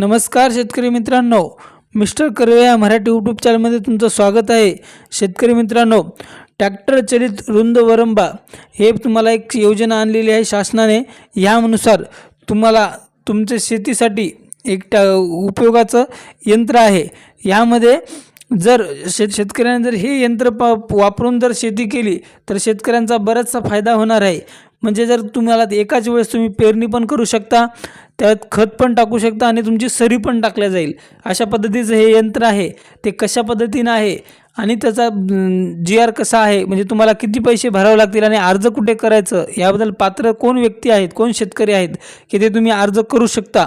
नमस्कार शेतकरी मित्रांनो. मिस्टर कर्वे या मराठी यूट्यूब चॅनलमध्ये तुमचं स्वागत आहे. शेतकरी मित्रांनो ट्रॅक्टर चलित रुंद वरंबा हे तुम्हाला एक योजना आणलेली आहे शासनाने. यानुसार तुम्हाला तुमच्या शेतीसाठी एक टा उपयोगाचं यंत्र आहे. यामध्ये जर शेत शेतकऱ्यांनी जर हे यंत्र प वापरून जर शेती केली तर शेतकऱ्यांचा बराचसा फायदा होणार आहे. म्हणजे जर तुम्हाला एकाच वेळेस तुम्ही पेरणी पण करू शकता त्यात खत पण टाकू शकता आणि तुमची सरी पण टाकल्या जाईल. अशा पद्धतीचं हे यंत्र आहे. ते कशा पद्धतीनं आहे आणि त्याचा जी आर कसा आहे म्हणजे तुम्हाला किती पैसे भरावे लागतील आणि अर्ज कुठे करायचं याबद्दल पात्र कोण व्यक्ती आहेत कोण शेतकरी आहेत की ते तुम्ही अर्ज करू शकता?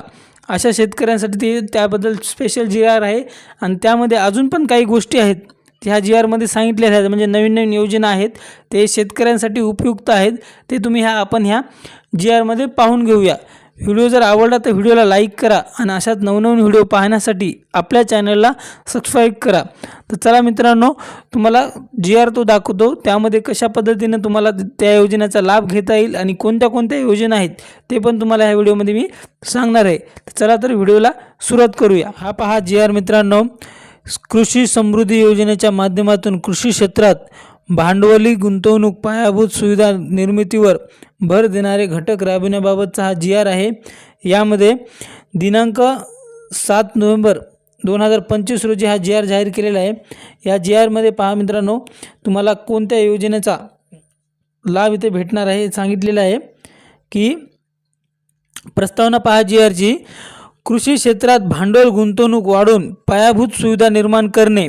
अशा शेतकऱ्यांसाठी ते त्याबद्दल स्पेशल जी आर आहे. आणि त्यामध्ये अजून पण काही गोष्टी आहेत. ह्या जी आरमध्ये सांगितलेल्या आहेत. म्हणजे नवीन नवीन योजना आहेत. ते शेतकऱ्यांसाठी उपयुक्त आहेत. ते तुम्ही ह्या आपण ह्या जी आरमध्ये पाहून घेऊया. व्हिडिओ जर आवडला तर व्हिडिओला लाईक करा आणि अशाच नवनवीन व्हिडिओ पाहण्यासाठी आपल्या चॅनलला सबस्क्राईब करा. तर चला मित्रांनो तुम्हाला जी आर तो दाखवतो. त्यामध्ये कशा पद्धतीनं तुम्हाला त्या योजनेचा लाभ घेता येईल आणि कोणत्या कोणत्या योजना आहेत ते पण तुम्हाला ह्या व्हिडिओमध्ये मी सांगणार आहे. तर चला तर व्हिडिओला सुरुवात करूया. हा पहा जी आर मित्रांनो. कृषी समृद्धी योजनेच्या माध्यमातून कृषी क्षेत्रात भांडवली गुंतवणूक पायाभूत सुविधा निर्मितीवर भर देणारे घटक राबविण्याबाबतचा हा जी आर आहे. यामध्ये दिनांक सात नोव्हेंबर दोन हजार पंचवीस रोजी हा जी आर जाहीर केलेला आहे. या जी आरमध्ये पहा मित्रांनो तुम्हाला कोणत्या योजनेचा लाभ इथे भेटणार आहे सांगितलेलं आहे की प्रस्तावना पहा जी आरची कृषी क्षेत्रात भांडवल गुंतवणूक वाढवून पायाभूत सुविधा निर्माण करणे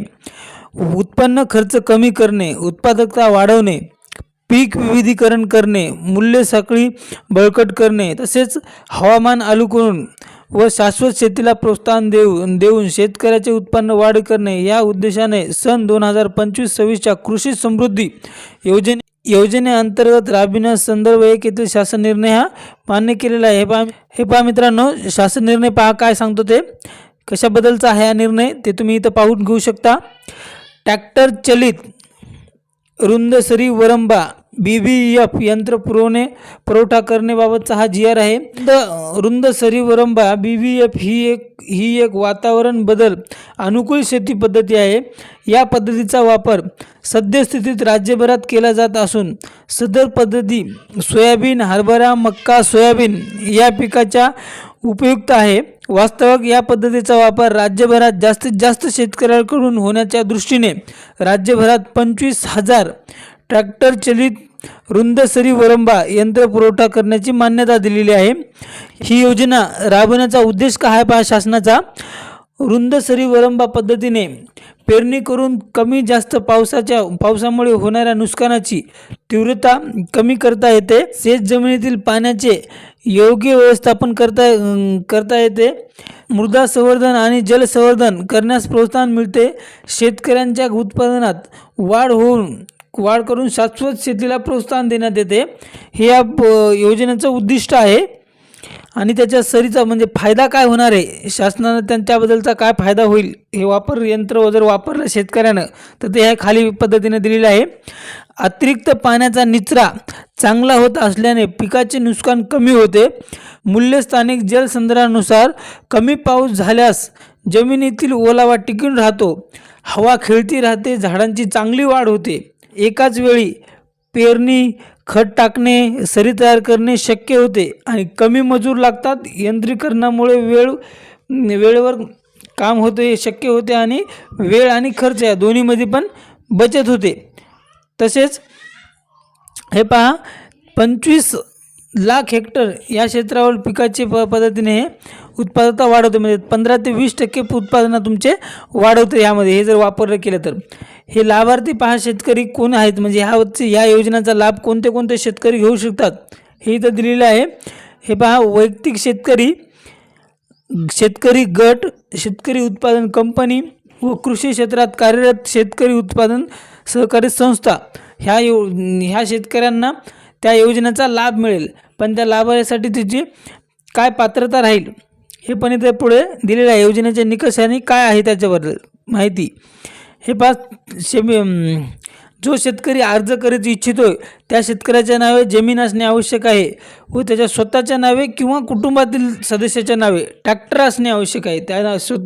उत्पन्न खर्च कमी करणे उत्पादकता वाढवणे पीक विविधीकरण करणे मूल्य साखळी बळकट करणे तसेच हवामान करून व शाश्वत शेतीला प्रोत्साहन देऊ देऊन शेतकऱ्याचे उत्पन्न वाढ करणे या उद्देशाने सन दोन हजार पंचवीस सव्वीसच्या कृषी समृद्धी योजने योजनेअंतर्गत राबविण्यास संदर्भ एक येथील शासन निर्णय हा मान्य केलेला आहे. हे पहा हे पहा मित्रांनो शासन निर्णय पहा काय सांगतो ते? कशाबद्दलचा आहे हा निर्णय? ते तुम्ही इथं पाहून घेऊ शकता. ट्रॅक्टर चलित रुंदसरी वरंबा बी बी एफ यंत्र पुरवणे पुरवठा करण्याबाबतचा हा जी आर आहे. द रुंद सरीवरंबा बी बी एफ ही एक ही एक वातावरण बदल अनुकूल शेती पद्धती आहे. या पद्धतीचा वापर सद्यस्थितीत राज्यभरात केला जात असून सदर पद्धती सोयाबीन हरभरा मक्का सोयाबीन या पिकाच्या उपयुक्त आहे. वास्तविक या पद्धतीचा वापर राज्यभरात जास्तीत जास्त शेतकऱ्यांकडून होण्याच्या दृष्टीने राज्यभरात पंचवीस हजार ट्रॅक्टर चलित रुंदसरी वरंबा यंत्र पुरवठा करण्याची मान्यता दिलेली आहे. ही योजना राबवण्याचा उद्देश काय आहे पहा शासनाचा? रुंदसरी वरंबा पद्धतीने पेरणी करून कमी जास्त पावसाच्या पावसामुळे होणाऱ्या नुकसानाची तीव्रता कमी करता येते. शेत जमिनीतील पाण्याचे योग्य व्यवस्थापन करता करता येते. मृदा संवर्धन आणि जलसंवर्धन करण्यास प्रोत्साहन मिळते. शेतकऱ्यांच्या उत्पादनात वाढ होऊन वाढ करून शाश्वत शेतीला प्रोत्साहन देण्यात येते. हे या प- योजनेचं उद्दिष्ट आहे. आणि त्याच्या सरीचा म्हणजे फायदा काय होणार आहे? शासनानं त्यांच्याबद्दलचा काय फायदा होईल? हे वापर यंत्र जर वापरलं शेतकऱ्यानं तर ते ह्या खाली पद्धतीने दिलेलं आहे. अतिरिक्त पाण्याचा निचरा चांगला होत असल्याने पिकाचे नुकसान कमी होते. मूल्य स्थानिक जलसंधारणानुसार कमी पाऊस झाल्यास जमिनीतील ओलावा टिकून राहतो. हवा खेळती राहते झाडांची चांगली वाढ होते. एकाच वेळी पेरणी खत टाकणे सरी तयार करणे शक्य होते आणि कमी मजूर लागतात. यंत्रीकरणामुळे वेळ वेळेवर काम होते शक्य होते आणि वेळ आणि खर्च या दोन्हीमध्ये पण बचत होते. तसेच हे पहा पंचवीस लाख हेक्टर या क्षेत्रावर पिकाचे प पद्धतीने हे उत्पादकता वाढवते. म्हणजे पंधरा ते वीस टक्के उत्पादन तुमचे वाढवते यामध्ये. हे जर वापरलं केलं तर. हे लाभार्थी पहा शेतकरी कोण आहेत? म्हणजे ह्या या योजनेचा लाभ कोणते कोणते शेतकरी घेऊ शकतात? हे इथं दिलेलं आहे. हे पहा वैयक्तिक शेतकरी शेतकरी गट शेतकरी उत्पादन कंपनी व कृषी क्षेत्रात कार्यरत शेतकरी उत्पादन सहकारी संस्था. ह्या यो ह्या शेतकऱ्यांना त्या योजनेचा लाभ मिळेल. पण त्या लाभासाठी त्याची काय पात्रता राहील? हे पण इथे पुढे दिलेलं आहे. योजनेच्या निकष आणि काय आहे त्याच्याबद्दल माहिती. हे पाच शेमी जो शेतकरी अर्ज करीत इच्छितोय त्या शेतकऱ्याच्या नावे जमीन असणे आवश्यक आहे व त्याच्या स्वतःच्या नावे किंवा कुटुंबातील सदस्याच्या नावे ट्रॅक्टर असणे आवश्यक आहे. त्या स्व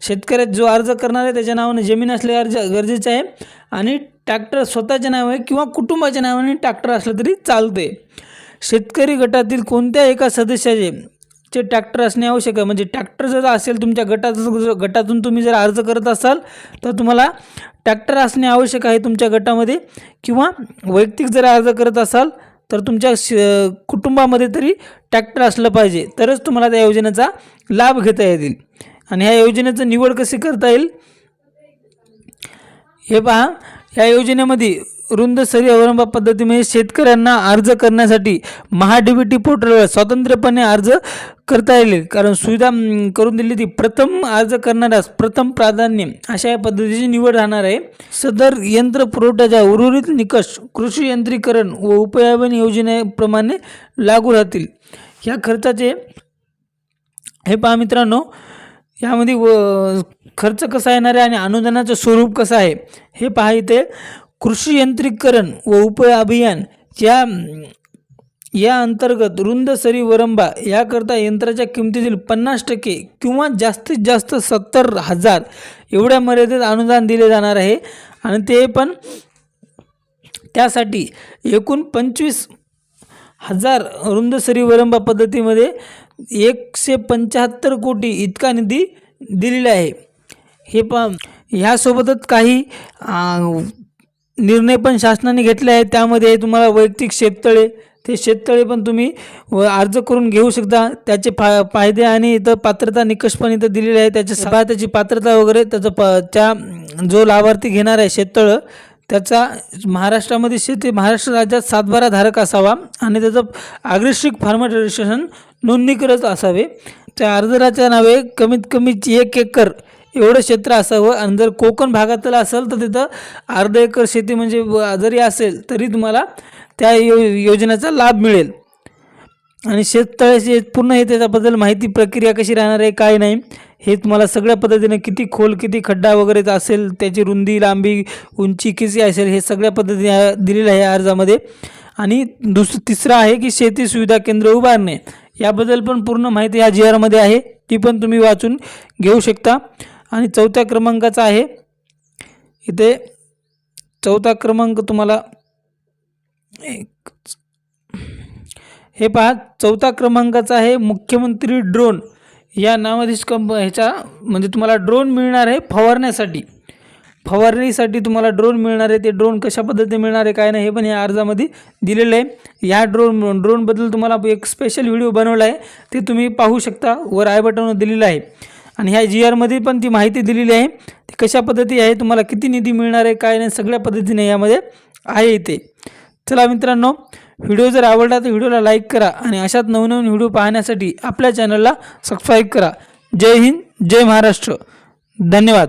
शेतकऱ्यात जो अर्ज करणार आहे त्याच्या नावाने जमीन असणे अर्ज गरजेचं आहे आणि ट्रॅक्टर स्वतःच्या नावे किंवा कुटुंबाच्या नावाने ट्रॅक्टर असलं तरी चालते शेतकरी गटातील कोणत्या एका सदस्याचे चे ट्रॅक्टर असणे आवश्यक आहे. म्हणजे ट्रॅक्टर जर असेल तुमच्या गटाचं गटातून तुम्ही जर अर्ज करत असाल तर तुम्हाला ट्रॅक्टर असणे आवश्यक आहे तुमच्या गटामध्ये. किंवा वैयक्तिक जर अर्ज करत असाल तर तुमच्या श कुटुंबामध्ये तरी ट्रॅक्टर असलं पाहिजे. तरच तुम्हाला त्या योजनेचा लाभ घेता येतील. आणि ह्या योजनेचं निवड कशी करता येईल? हे पहा. या योजनेमध्ये रुंद सरी अवलंब पद्धतीमध्ये शेतकऱ्यांना अर्ज करण्यासाठी महा डी बी टी पोर्टलवर स्वतंत्रपणे अर्ज करता येईल. कारण सुविधा करून दिली ती. प्रथम अर्ज करणाऱ्यास प्रथम प्राधान्य अशा या पद्धतीची निवड राहणार आहे. सदर यंत्र पुरवठ्याच्या उर्वरित निकष कृषी यंत्रीकरण व उपयाबन योजनेप्रमाणे लागू राहतील. ह्या खर्चाचे हे पहा मित्रांनो यामध्ये व खर्च कसा येणार आहे आणि अनुदानाचं स्वरूप कसं आहे? हे पहा इथे. कृषी यंत्रीकरण व उप अभियान या या अंतर्गत रुंद सरी वरंबा याकरता यंत्राच्या किमतीतील पन्नास टक्के किंवा जास्तीत जास्त सत्तर हजार एवढ्या मर्यादेत अनुदान दिले जाणार आहे. आणि ते पण त्यासाठी एकूण पंचवीस हजार रुंद सरी वरंबा पद्धतीमध्ये एकशे पंच्याहत्तर कोटी इतका निधी दिलेला आहे. हे प ह्यासोबतच काही निर्णय पण शासनाने घेतले आहेत. त्यामध्ये तुम्हाला वैयक्तिक शेततळे ते शेततळे पण तुम्ही अर्ज करून घेऊ शकता. त्याचे फा फायदे आणि इथं पात्रता निकष पण इथं दिलेले आहे. त्याचे सभा त्याची पात्रता वगैरे त्याचं प त्या जो लाभार्थी घेणार आहे शेततळं त्याचा महाराष्ट्रामध्ये शेती महाराष्ट्र राज्यात सातबारा धारक असावा आणि त्याचं आग्रेस्टिक फार्मर रजिस्ट्रेशन नोंदणीकरत असावे. त्या अर्जदाराच्या नावे कमीत कमी एक एकर एवढं क्षेत्र असावं आणि जर कोकण भागातलं असेल तर तिथं अर्धा एकर शेती म्हणजे व- जरी असेल तरी तुम्हाला त्या यो योजनेचा लाभ मिळेल. आणि शेततळ्याची पूर्ण हे त्याच्याबद्दल माहिती प्रक्रिया कशी राहणार आहे काय नाही हे तुम्हाला सगळ्या पद्धतीने किती खोल किती खड्डा वगैरे असेल त्याची रुंदी लांबी उंची किती असेल हे सगळ्या पद्धतीने दिलेलं आहे अर्जामध्ये. आणि दुस तिसरं आहे की शेती सुविधा केंद्र उभारणे. याबद्दल पण पूर्ण माहिती या जी आरमध्ये आहे ती पण तुम्ही वाचून घेऊ शकता. आणि चौथ्या क्रमांकाचा आहे. इथे चौथा क्रमांक तुम्हाला एक हे पहा चौथा क्रमांकाचा आहे मुख्यमंत्री ड्रोन. या नावाधीश कंप ह्याच्या म्हणजे तुम्हाला ड्रोन मिळणार आहे फवारण्यासाठी. फवारणीसाठी तुम्हाला ड्रोन मिळणार आहे. ते ड्रोन कशा पद्धतीने मिळणार आहे काय नाही हे पण या अर्जामध्ये दिलेलं आहे. या ड्रोन ड्रोनबद्दल तुम्हाला एक स्पेशल व्हिडिओ बनवला आहे. ते तुम्ही पाहू शकता. वर आय बटनवर दिलेलं आहे. आणि ह्या जी आरमध्ये पण ती माहिती दिलेली आहे. ती कशा पद्धती आहे तुम्हाला किती निधी मिळणार आहे काय नाही सगळ्या पद्धतीने यामध्ये आहे इथे चला मित्रांनो व्हिडिओ जर आवडला तर व्हिडिओला लाईक करा आणि अशाच नवनवीन व्हिडिओ पाहण्यासाठी आपल्या चॅनलला सबस्क्राईब करा. जय हिंद जय महाराष्ट्र. धन्यवाद.